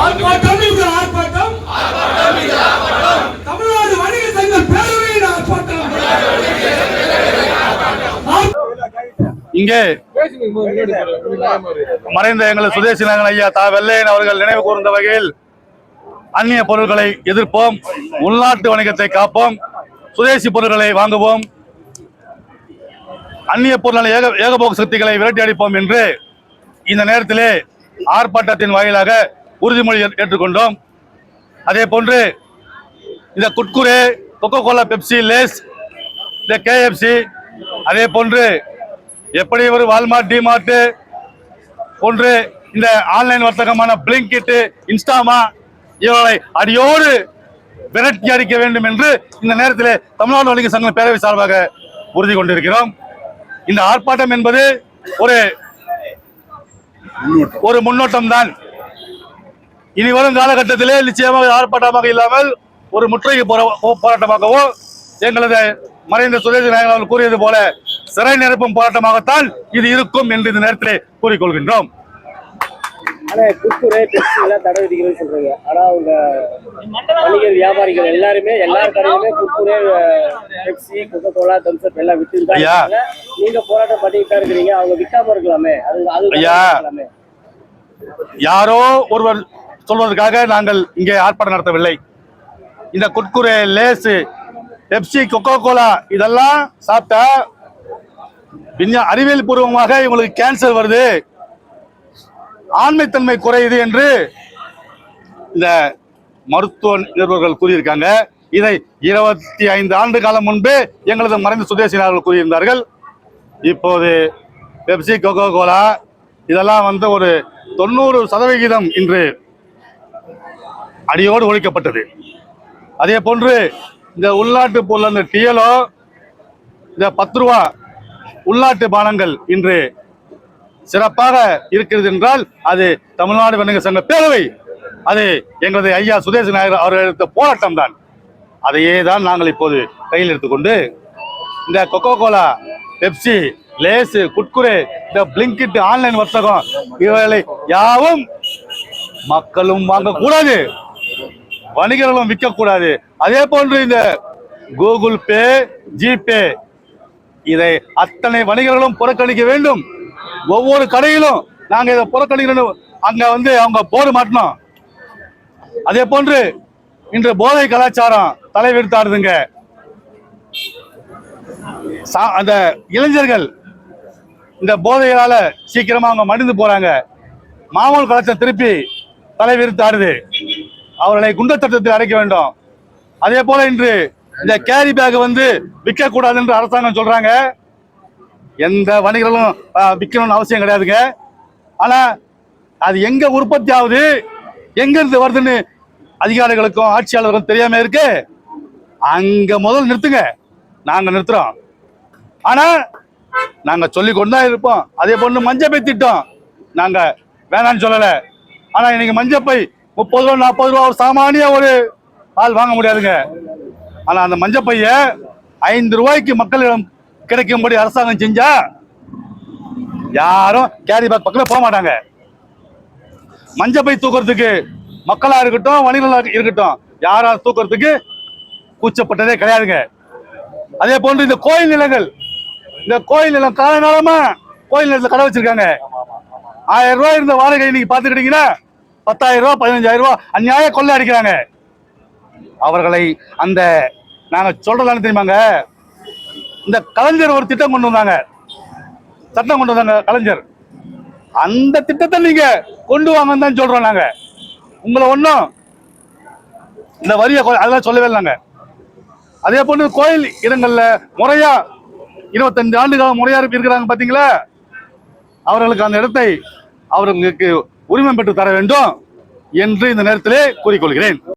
ஆர்ப்பாட்டம் இது ஆர்ப்பாட்டம். தமிழ்நாடு வணிக சங்க பேரவையின் ஆர்ப்பாட்டம். இங்கே மறைந்த எங்களது சுதேசி நகன் ஐயா தா வெள்ளையன் அவர்கள் நினைவு கூர்ந்த வகையில் அந்நிய பொருட்களை எதிர்ப்போம் உள்நாட்டு வணிகத்தை காப்போம் சுதேசி பொருட்களை வாங்குவோம் அந்நிய பொருளான ஏக ஏகபோக சக்திகளை விரட்டி அடிப்போம் என்று இந்த நேரத்திலே ஆர்ப்பாட்டத்தின் வாயிலாக உறுதிமொழி ஏற்- ஏற்றுக்கொண்டோம். அதே போன்று இந்த Kurkure Coca Cola Pepsi Lay's இந்த கேஎஃப்சி அதே போன்று எப்படி ஒரு வால்மார்ட் டிமார்ட் போன்று இந்த ஆன்லைன் வர்த்தகமான பிளிங்கிட் இன்ஸ்டாமா இவர்களை அடியோடு விரட்டி அடிக்க வேண்டும் என்று இந்த நேரத்தில் தமிழ்நாடு வணிக சங்க பேரவை சார்பாக உறுதி கொண்டிருக்கிறோம். இந்த ஆர்ப்பாட்டம் என்பது ஒரு ஒரு முன்னோட்டம் தான் இனி வரும் காலகட்டத்திலே நிச்சயமாக ஆர்ப்பாட்டமாக இல்லாமல் ஒரு முற்றுகை போரா- போராட்டமாகவோ எங்களது மறைந்த சுதேசி நாயகன் அவர்கள் கூறியது போல சிறை நிரப்பும் போராட்டமாகத்தான் இது இருக்கும் என்று இந்த நேரத்திலே கூறிக்கொள்கின்றோம். வியாபாரிகள் எல்லாருமே எல்லா கடையுமே Kurkure Pepsi Coca Cola Thums Up எல்லாம். இருக்காங்க. நீங்க போராட்டம் பண்ணிட்டு இருக்கிறீங்க. அவங்க விற்காம இருக்கலாமே. அது யாரோ ஒருவர் சொல்வதற்காக நாங்கள் இங்கே ஆர்ப்பாட்டம் நடத்தவில்லை. இந்த Kurkure Lay's Pepsi Coca Cola இதெல்லாம் சாப்பிட்டா விஞ்ஞா அறிவியல் பூர்வமாக இவங்களுக்கு கேன்சர் வருது. ஆண்மைத்தன்மை குறையுது என்று இந்த மருத்துவ நிருபர்கள் கூறியிருக்காங்க. இதை இருபத்தி ஐந்து ஆண்டு காலம் முன்பே எங்களது மறைந்த சுதேசினார்கள் கூறியிருந்தார்கள். இப்போது பெப்சி கொக்கோ கோலா இதெல்லாம் வந்து ஒரு தொண்ணூறு சதவிகிதம் இன்று அடியோடு ஒழிக்கப்பட்டது. அதே போன்று இந்த உள்நாட்டு பொருள் அந்த டிஎலோ இந்த பத்து ரூபா உள்நாட்டு பானங்கள் இன்று சிறப்பாக இருக்கிறது என்றால் அது தமிழ்நாடு வணிக சங்க பேரவை. அது எங்களது ஐயா சுதேச நாயகர் அவர்கள் எடுத்த போராட்டம் தான். அதையே தான் நாங்கள் இப்போது கையில் எடுத்துக்கொண்டு இந்த Coca Cola Pepsi Lay's Kurkure இந்த பிளிங்கிட் ஆன்லைன் வர்த்தகம் இவைகளை யாவும் மக்களும் வாங்கக்கூடாது. வணிகர்களும் விற்கக்கூடாது. அதே போன்று இந்த கூகுள் பே ஜிபே இதை அத்தனை வணிகர்களும் புறக்கணிக்க வேண்டும். ஒவ்வொரு கடையிலும் நாங்கள் இதை புறக்கணிக்கணும். அங்கே வந்து அவங்க போர்டு மாட்டணும். அதே போன்று இன்று போதை கலாச்சாரம் தலைவிரித்தாடுதுங்க. சா- அந்த இளைஞர்கள் இந்த போதையால சீக்கிரமா அவங்க மடிந்து போறாங்க. மாமூல் கலாச்சாரம் திருப்பி தலைவிரித்தாடுது. அவர்களை குண்டர் சட்டத்தில் அடைக்க வேண்டும். அதே போல இன்று இந்த கேரி பேக் வந்து விற்க கூடாது என்று அரசாங்கம் சொல்றாங்க. எந்த வணிகர்களும் விற்கணும்னு அவசியம் கிடையாதுங்க. ஆனா அது எங்க உற்பத்தி ஆகுது எங்க இருந்து வருதுன்னு அதிகாரிகளுக்கும் ஆட்சியாளர்களுக்கும் தெரியாம இருக்கு. அங்க முதல் நிறுத்துங்க. நாங்க நிறுத்துறோம். ஆனா நாங்க சொல்லி கொண்டு தான் இருப்போம். அதே போன்று மஞ்சப்பை திட்டம் நாங்க வேணான்னு சொல்லல. ஆனா இன்னைக்கு மஞ்சப்பை முப்பது ரூபா நாற்பது ரூபா ஒரு சாமானிய ஒரு பால் வாங்க முடியாதுங்க. ஆனா அந்த மஞ்சள் பைய ஐந்து ரூபாய்க்கு மக்களிடம் கிடைக்கும்படி அரசாங்கம் செஞ்சா யாரும் கேரி பேக் பக்கத்தில் போக மாட்டாங்க. மஞ்சப்பை தூக்குறதுக்கு மக்களா இருக்கட்டும் வணிகர்களா இருக்கட்டும் யாரும் தூக்குறதுக்கு கூச்சப்பட்டதே கிடையாதுங்க. அதே போன்று இந்த கோயில் நிலங்கள் இந்த கோயில் நிலம் காலகாலமா கோயில் நிலத்தில் கடை வச்சிருக்காங்க. ஆயிரம் ரூபாய் இருந்த வாடகை இன்னைக்கு பாத்துக்கிட்டீங்கன்னா பத்தாயிரம் ரூபா பதினஞ்சாயிரம் ரூபா அநியாய கொள்ளை அடிக்கிறாங்க. அவர்களை அந்த நாங்கள் சொல்றதானு தெரியுமாங்க? இந்த கலைஞர் ஒரு திட்டம் கொண்டு வந்தாங்க. சட்டம் கொண்டு வந்தாங்க கலைஞர். அந்த திட்டத்தை நீங்க கொண்டு வாங்கன்னு தான் சொல்றோம் நாங்க. உங்களை ஒன்றும் இந்த வரியை அதெல்லாம் சொல்லவே இல்லைங்க அதே போன்று கோயில் இடங்கள்ல முறையா இருபத்தஞ்சு ஆண்டுகளாக முறையா இருக்கிறாங்க பாத்தீங்களா? அவர்களுக்கு அந்த இடத்தை அவர்களுக்கு உரிமம் பெற்று தர வேண்டும் என்று இந்த நேரத்திலே கூறிக்கொள்கிறேன்.